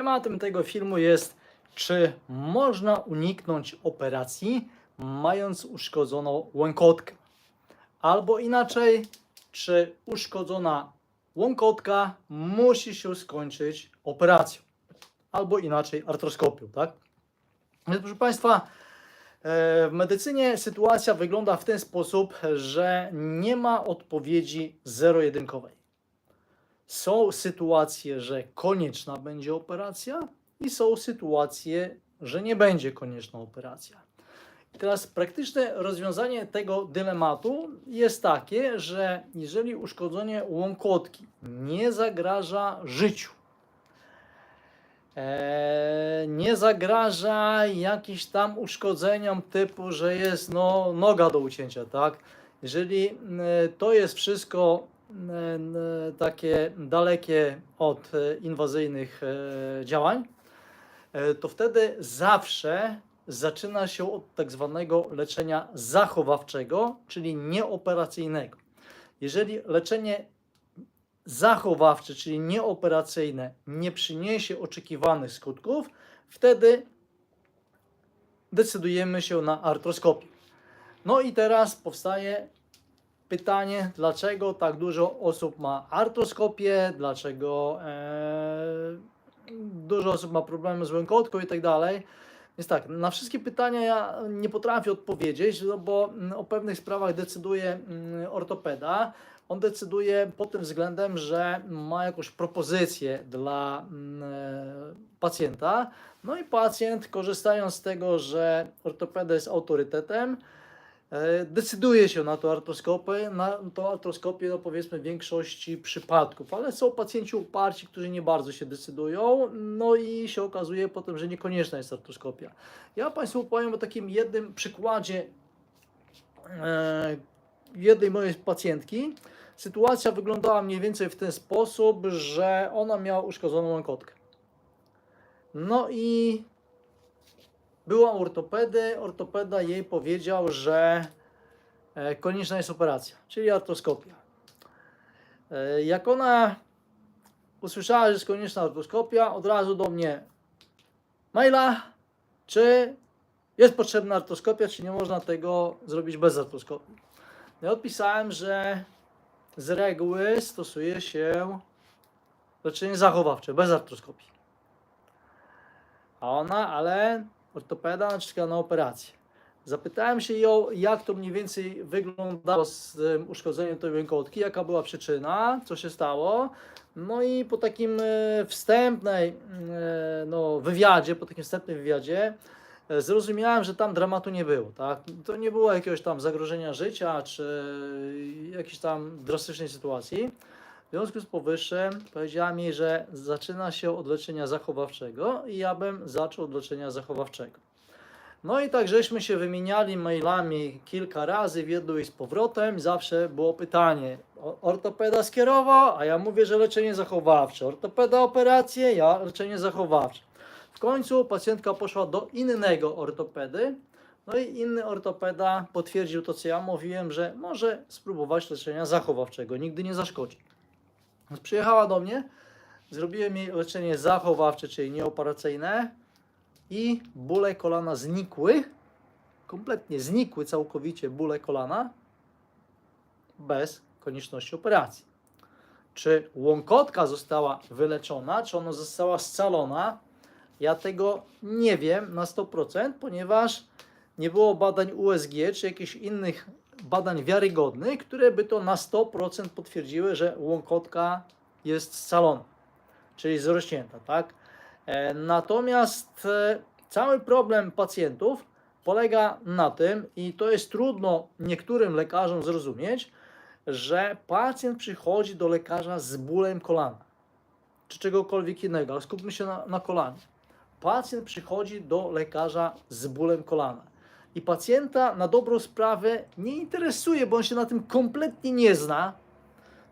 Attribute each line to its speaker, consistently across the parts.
Speaker 1: Tematem tego filmu jest, czy można uniknąć operacji, mając uszkodzoną łąkotkę. Albo inaczej, czy uszkodzona łąkotka musi się skończyć operacją. Albo inaczej artroskopią, tak? Więc proszę Państwa, e, w medycynie sytuacja wygląda w ten sposób, że nie ma odpowiedzi zero-jedynkowej. Są sytuacje, że konieczna będzie operacja i są sytuacje, że nie będzie konieczna operacja. I teraz praktyczne rozwiązanie tego dylematu jest takie, że jeżeli uszkodzenie łąkotki nie zagraża życiu, e, nie zagraża jakimś tam uszkodzeniom typu, że jest no, noga do ucięcia, tak? Jeżeli e, to jest wszystko takie dalekie od inwazyjnych e, działań, e, to wtedy zawsze zaczyna się od tak zwanego leczenia zachowawczego, czyli nieoperacyjnego. Jeżeli leczenie zachowawcze, czyli nieoperacyjne, nie przyniesie oczekiwanych skutków, wtedy decydujemy się na artroskopię. No i teraz powstaje pytanie, dlaczego tak dużo osób ma artroskopię, dlaczego e, dużo osób ma problemy z łękotką i tak dalej. Więc tak, na wszystkie pytania ja nie potrafię odpowiedzieć, no bo mm, o pewnych sprawach decyduje mm, ortopeda. On decyduje pod tym względem, że ma jakąś propozycję dla mm, e, pacjenta. No i pacjent, korzystając z tego, że ortopeda jest autorytetem, decyduje się na tą artroskopię, na tą artroskopię, no powiedzmy w większości przypadków, ale są pacjenci uparci, którzy nie bardzo się decydują, no i się okazuje potem, że niekonieczna jest artroskopia. Ja Państwu powiem o takim jednym przykładzie e, jednej mojej pacjentki. Sytuacja wyglądała mniej więcej w ten sposób, że ona miała uszkodzoną łąkotkę. No i była u ortopedy, ortopeda jej powiedział, że e, konieczna jest operacja, czyli artroskopia. E, Jak ona usłyszała, że jest konieczna artroskopia, od razu do mnie maila, czy jest potrzebna artroskopia, czy nie można tego zrobić bez artroskopii. Ja odpisałem, że z reguły stosuje się leczenie zachowawcze, bez artroskopii. A ona, ale ortopeda czeka na operację. Zapytałem się ją, jak to mniej więcej wyglądało z tym uszkodzeniem tej rękotki, jaka była przyczyna, co się stało. No i po takim e, wstępnej e, no, wywiadzie, po takim wstępnym wywiadzie, e, zrozumiałem, że tam dramatu nie było. Tak? To nie było jakiegoś tam zagrożenia życia, czy jakiejś tam drastycznej sytuacji. W związku z powyższym powiedziała mi, że zaczyna się od leczenia zachowawczego i ja bym zaczął od leczenia zachowawczego. No i tak żeśmy się wymieniali mailami kilka razy w jedną i z powrotem. Zawsze było pytanie, ortopeda skierował, a ja mówię, że leczenie zachowawcze. Ortopeda operację, ja leczenie zachowawcze. W końcu pacjentka poszła do innego ortopedy, no i inny ortopeda potwierdził to, co ja mówiłem, że może spróbować leczenia zachowawczego, nigdy nie zaszkodzi. Przyjechała do mnie, zrobiłem jej leczenie zachowawcze, czyli nieoperacyjne i bóle kolana znikły, kompletnie znikły całkowicie bóle kolana bez konieczności operacji. Czy łąkotka została wyleczona, czy ona została scalona? Ja tego nie wiem na 100%, ponieważ nie było badań USG czy jakichś innych badań wiarygodnych, które by to na 100% potwierdziły, że łąkotka jest scalona, czyli zrośnięta, tak? E, Natomiast e, cały problem pacjentów polega na tym, i to jest trudno niektórym lekarzom zrozumieć, że pacjent przychodzi do lekarza z bólem kolana, czy czegokolwiek innego, ale skupmy się na, na kolanie. Pacjent przychodzi do lekarza z bólem kolana. I pacjenta na dobrą sprawę nie interesuje, bo on się na tym kompletnie nie zna,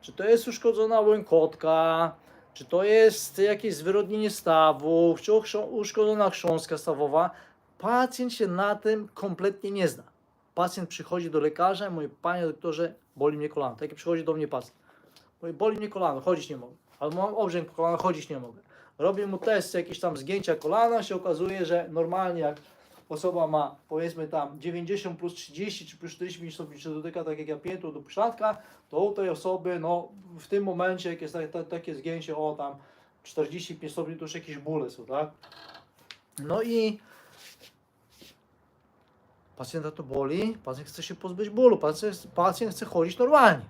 Speaker 1: czy to jest uszkodzona łękotka, czy to jest jakieś zwyrodnienie stawów, czy uszkodzona chrząstka stawowa. Pacjent się na tym kompletnie nie zna. Pacjent przychodzi do lekarza i mówi, panie doktorze, boli mnie kolano. Tak jak przychodzi do mnie pacjent. Mówi, boli mnie kolano, chodzić nie mogę. Albo mam obrzęk kolana, chodzić nie mogę. robię mu test, jakieś tam zgięcia kolana, się okazuje, że normalnie jak osoba ma powiedzmy tam 90 plus 30 czy plus 45 stopni się dotyka, tak jak ja piętą do pośladka, to u tej osoby, no w tym momencie, jak jest ta, ta, takie zgięcie, o tam 45 stopni, to już jakieś bóle są, tak? No i pacjenta to boli, pacjent chce się pozbyć bólu, pacjent, pacjent chce chodzić normalnie.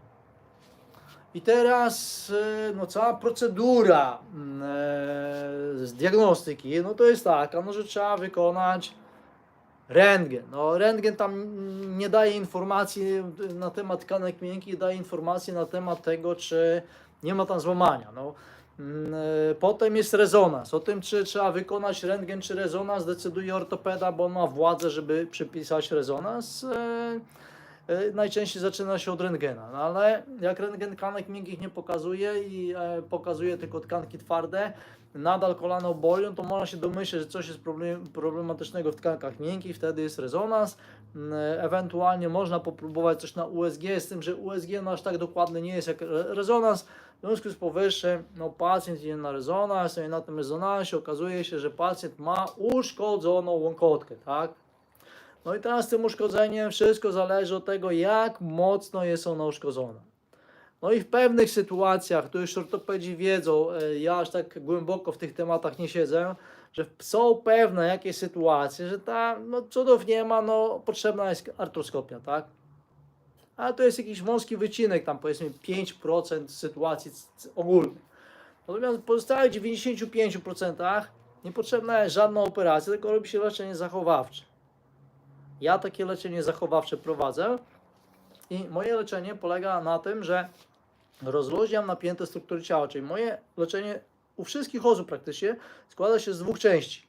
Speaker 1: I teraz e, no, cała procedura mm, e, z diagnostyki, no to jest taka, no, że trzeba wykonać rentgen. No, rentgen tam nie daje informacji na temat tkanek miękkich, daje informacje na temat tego, czy nie ma tam złamania. No, mm, e, potem jest rezonans. O tym, czy trzeba wykonać rentgen czy rezonans, decyduje ortopeda, bo on ma władzę, żeby przypisać rezonans. E, e, najczęściej zaczyna się od rentgena, no ale jak rentgen tkanek miękkich nie pokazuje i e, pokazuje tylko tkanki twarde, nadal kolano bolią, to można się domyśleć, że coś jest problem, problematycznego w tkankach miękkich, wtedy jest rezonans. Mm, Ewentualnie można popróbować coś na USG, z tym, że USG no aż tak dokładny nie jest jak re- rezonans. W związku z powyższym, no pacjent idzie na rezonans, no i na tym rezonansie okazuje się, że pacjent ma uszkodzoną łąkotkę, tak? No i teraz z tym uszkodzeniem wszystko zależy od tego, jak mocno jest ona uszkodzona. No i w pewnych sytuacjach, to już ortopedzi wiedzą, e, ja aż tak głęboko w tych tematach nie siedzę, że są pewne jakieś sytuacje, że ta, no cudów nie ma, no potrzebna jest artroskopia, tak? Ale to jest jakiś wąski wycinek, tam powiedzmy 5% sytuacji ogólnych. Natomiast w pozostałych 95% niepotrzebna jest żadna operacja, tylko robi się leczenie zachowawcze. Ja takie leczenie zachowawcze prowadzę i moje leczenie polega na tym, że rozluźniam napięte struktury ciała, czyli moje leczenie u wszystkich osób praktycznie składa się z dwóch części.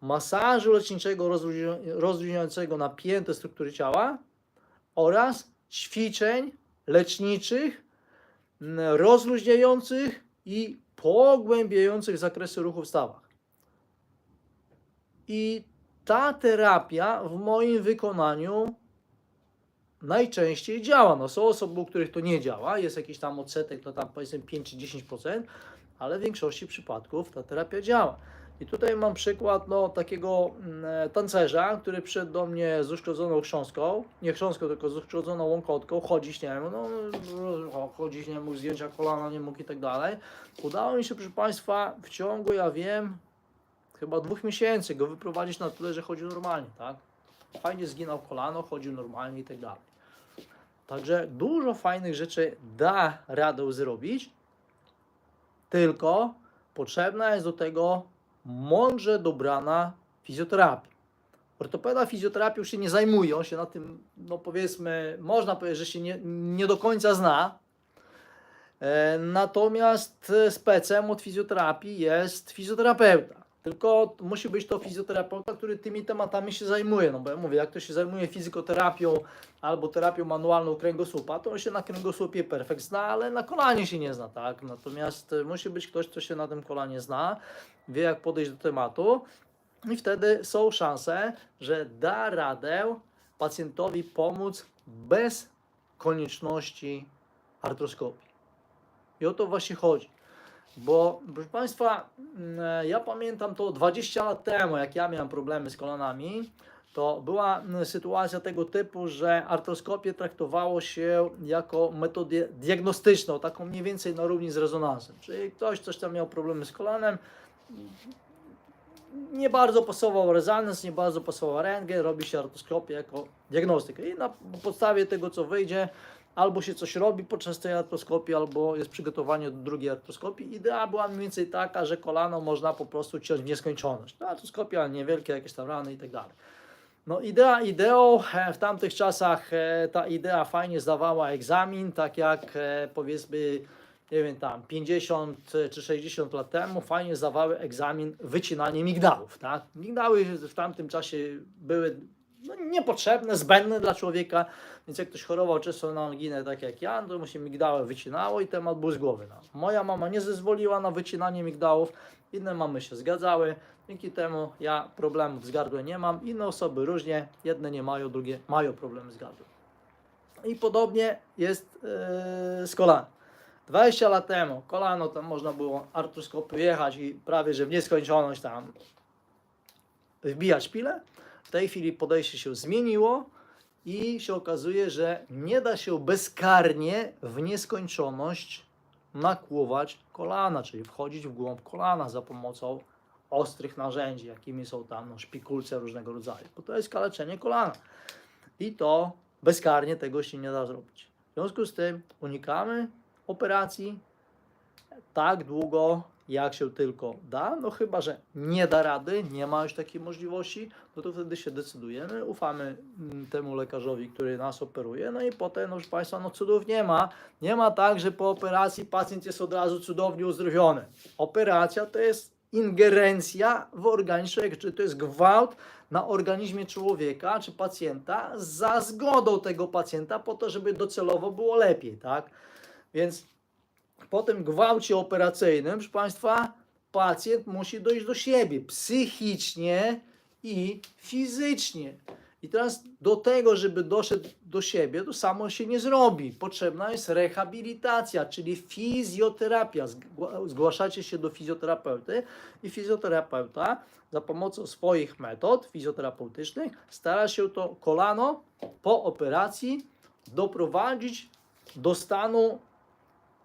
Speaker 1: Masażu leczniczego rozluźnia- rozluźniającego napięte struktury ciała oraz ćwiczeń leczniczych rozluźniających i pogłębiających zakresy ruchu w stawach. I ta terapia w moim wykonaniu najczęściej działa. No, są osoby, u których to nie działa, jest jakiś tam odsetek, to tam powiedzmy 5 czy 10%, ale w większości przypadków ta terapia działa. I tutaj mam przykład no, takiego mm, tancerza, który przyszedł do mnie z uszkodzoną chrząstką, nie chrząstką, tylko z uszkodzoną łąkotką, chodzić nie wiem, no, no, chodzić nie mógł, zdjęcia kolana nie mógł i tak dalej. Udało mi się, proszę Państwa, w ciągu, ja wiem, chyba dwóch miesięcy go wyprowadzić na tyle, że chodził normalnie, tak? Fajnie zginął kolano, chodził normalnie i tak dalej. Także dużo fajnych rzeczy da radę zrobić, tylko potrzebna jest do tego mądrze dobrana fizjoterapia. Ortopeda fizjoterapią się nie zajmuje, on się na tym, no powiedzmy, można powiedzieć, że się nie, nie do końca zna. E, Natomiast e, specem od fizjoterapii jest fizjoterapeuta. Tylko musi być to fizjoterapeuta, który tymi tematami się zajmuje. No bo ja mówię, jak ktoś się zajmuje fizykoterapią albo terapią manualną kręgosłupa, to on się na kręgosłupie perfekt zna, ale na kolanie się nie zna, tak? Natomiast e, musi być ktoś, kto się na tym kolanie zna, wie jak podejść do tematu i wtedy są szanse, że da radę pacjentowi pomóc bez konieczności artroskopii. I o to właśnie chodzi. Bo, proszę Państwa, mm, ja pamiętam to 20 lat temu, jak ja miałem problemy z kolanami, to była mm, sytuacja tego typu, że artroskopię traktowało się jako metodę diagnostyczną, taką mniej więcej na równi z rezonansem. Czyli ktoś coś tam miał problemy z kolanem, nie bardzo pasował rezonans, nie bardzo pasował rentgen, robi się artroskopię jako diagnostykę. I na podstawie tego, co wyjdzie, albo się coś robi podczas tej artroskopii, albo jest przygotowanie do drugiej artroskopii. Idea była mniej więcej taka, że kolano można po prostu ciąć w nieskończoność. No, artroskopia niewielkie, jakieś tam rany i tak dalej. No idea ideą, e, w tamtych czasach e, ta idea fajnie zdawała egzamin, tak jak e, powiedzmy, nie wiem tam 50 czy 60 lat temu fajnie zdawały egzamin wycinanie migdałów, tak? Migdały w tamtym czasie były no, niepotrzebne, zbędne dla człowieka, więc jak ktoś chorował często na anginę, tak jak ja, to mu się migdały wycinało i temat był z głowy. No. Moja mama nie zezwoliła na wycinanie migdałów, inne mamy się zgadzały, dzięki temu ja problemów z gardłem nie mam, inne osoby różnie, jedne nie mają, drugie mają problemy z gardłem. I podobnie jest yy, z kolanem. 20 lat temu kolano tam można było artroskopy jechać i prawie że w nieskończoność tam wbijać pile. W tej chwili podejście się zmieniło i się okazuje, że nie da się bezkarnie w nieskończoność nakłuwać kolana, czyli wchodzić w głąb kolana za pomocą ostrych narzędzi, jakimi są tam no, szpikulce różnego rodzaju, bo to jest kaleczenie kolana. I to bezkarnie tego się nie da zrobić. W związku z tym unikamy operacji tak długo, jak się tylko da, no chyba, że nie da rady, nie ma już takiej możliwości, no to wtedy się decydujemy, ufamy mm, temu lekarzowi, który nas operuje, no i potem, no proszę Państwa, no cudów nie ma. Nie ma tak, że po operacji pacjent jest od razu cudownie uzdrowiony. Operacja to jest ingerencja w organizm człowieka, czyli to jest gwałt na organizmie człowieka czy pacjenta za zgodą tego pacjenta po to, żeby docelowo było lepiej, tak? Więc po tym gwałcie operacyjnym, proszę Państwa, pacjent musi dojść do siebie psychicznie i fizycznie. I teraz do tego, żeby doszedł do siebie, to samo się nie zrobi. Potrzebna jest rehabilitacja, czyli fizjoterapia. Zgła- Zgłaszacie się do fizjoterapeuty i fizjoterapeuta za pomocą swoich metod fizjoterapeutycznych stara się to kolano po operacji doprowadzić do stanu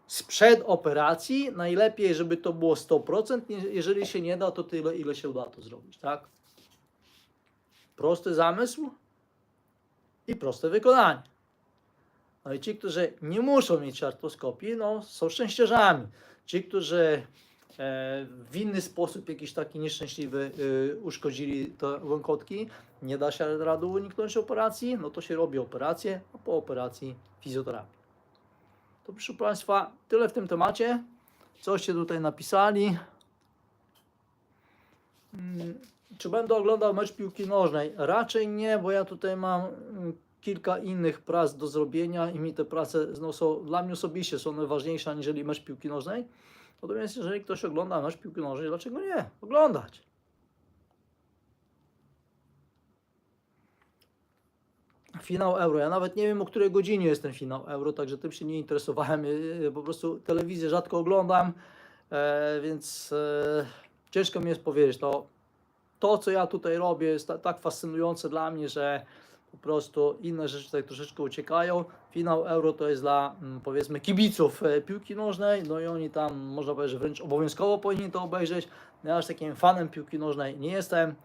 Speaker 1: sprzed operacji. Najlepiej, żeby to było 100%. Nie- Jeżeli się nie da, to tyle, ile się uda to zrobić, tak? Prosty zamysł i proste wykonanie. No i ci, którzy nie muszą mieć artroskopii, no, są szczęściarzami. Ci, którzy e, w inny sposób, jakiś taki nieszczęśliwy, e, uszkodzili te łąkotki, nie da się rady uniknąć operacji, no to się robi operację, a po operacji fizjoterapię. To proszę Państwa, tyle w tym temacie. Coście tutaj napisali. Mm, Czy będę oglądał mecz piłki nożnej? Raczej nie, bo ja tutaj mam mm, kilka innych prac do zrobienia i mi te prace no, są dla mnie osobiście są najważniejsze aniżeli mecz piłki nożnej. Natomiast jeżeli ktoś ogląda mecz piłki nożnej, dlaczego nie? Oglądać. Finał Euro. Ja nawet nie wiem, o której godzinie jest ten finał Euro, także tym się nie interesowałem. Po prostu telewizję rzadko oglądam, e, więc e, ciężko mi jest powiedzieć. To, to, co ja tutaj robię, jest ta, tak fascynujące dla mnie, że po prostu inne rzeczy tutaj troszeczkę uciekają. Finał Euro to jest dla mm, powiedzmy kibiców e, piłki nożnej, no i oni tam można powiedzieć, że wręcz obowiązkowo powinni to obejrzeć. Ja aż takim fanem piłki nożnej nie jestem.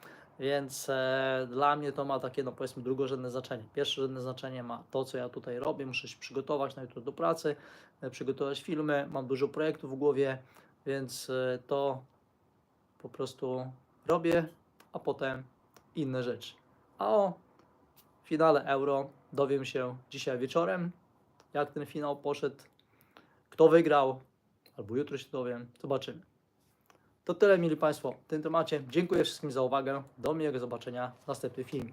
Speaker 1: Więc e, dla mnie to ma takie, no powiedzmy, drugorzędne znaczenie. Pierwszorzędne znaczenie ma to, co ja tutaj robię. Muszę się przygotować na jutro do pracy, e, przygotować filmy. Mam dużo projektów w głowie, więc e, to po prostu robię, a potem inne rzeczy. A o finale Euro dowiem się dzisiaj wieczorem, jak ten finał poszedł, kto wygrał, albo jutro się dowiem. Zobaczymy. To tyle, mili Państwo, w tym temacie. Dziękuję wszystkim za uwagę. Do miłego zobaczenia w następnym filmie.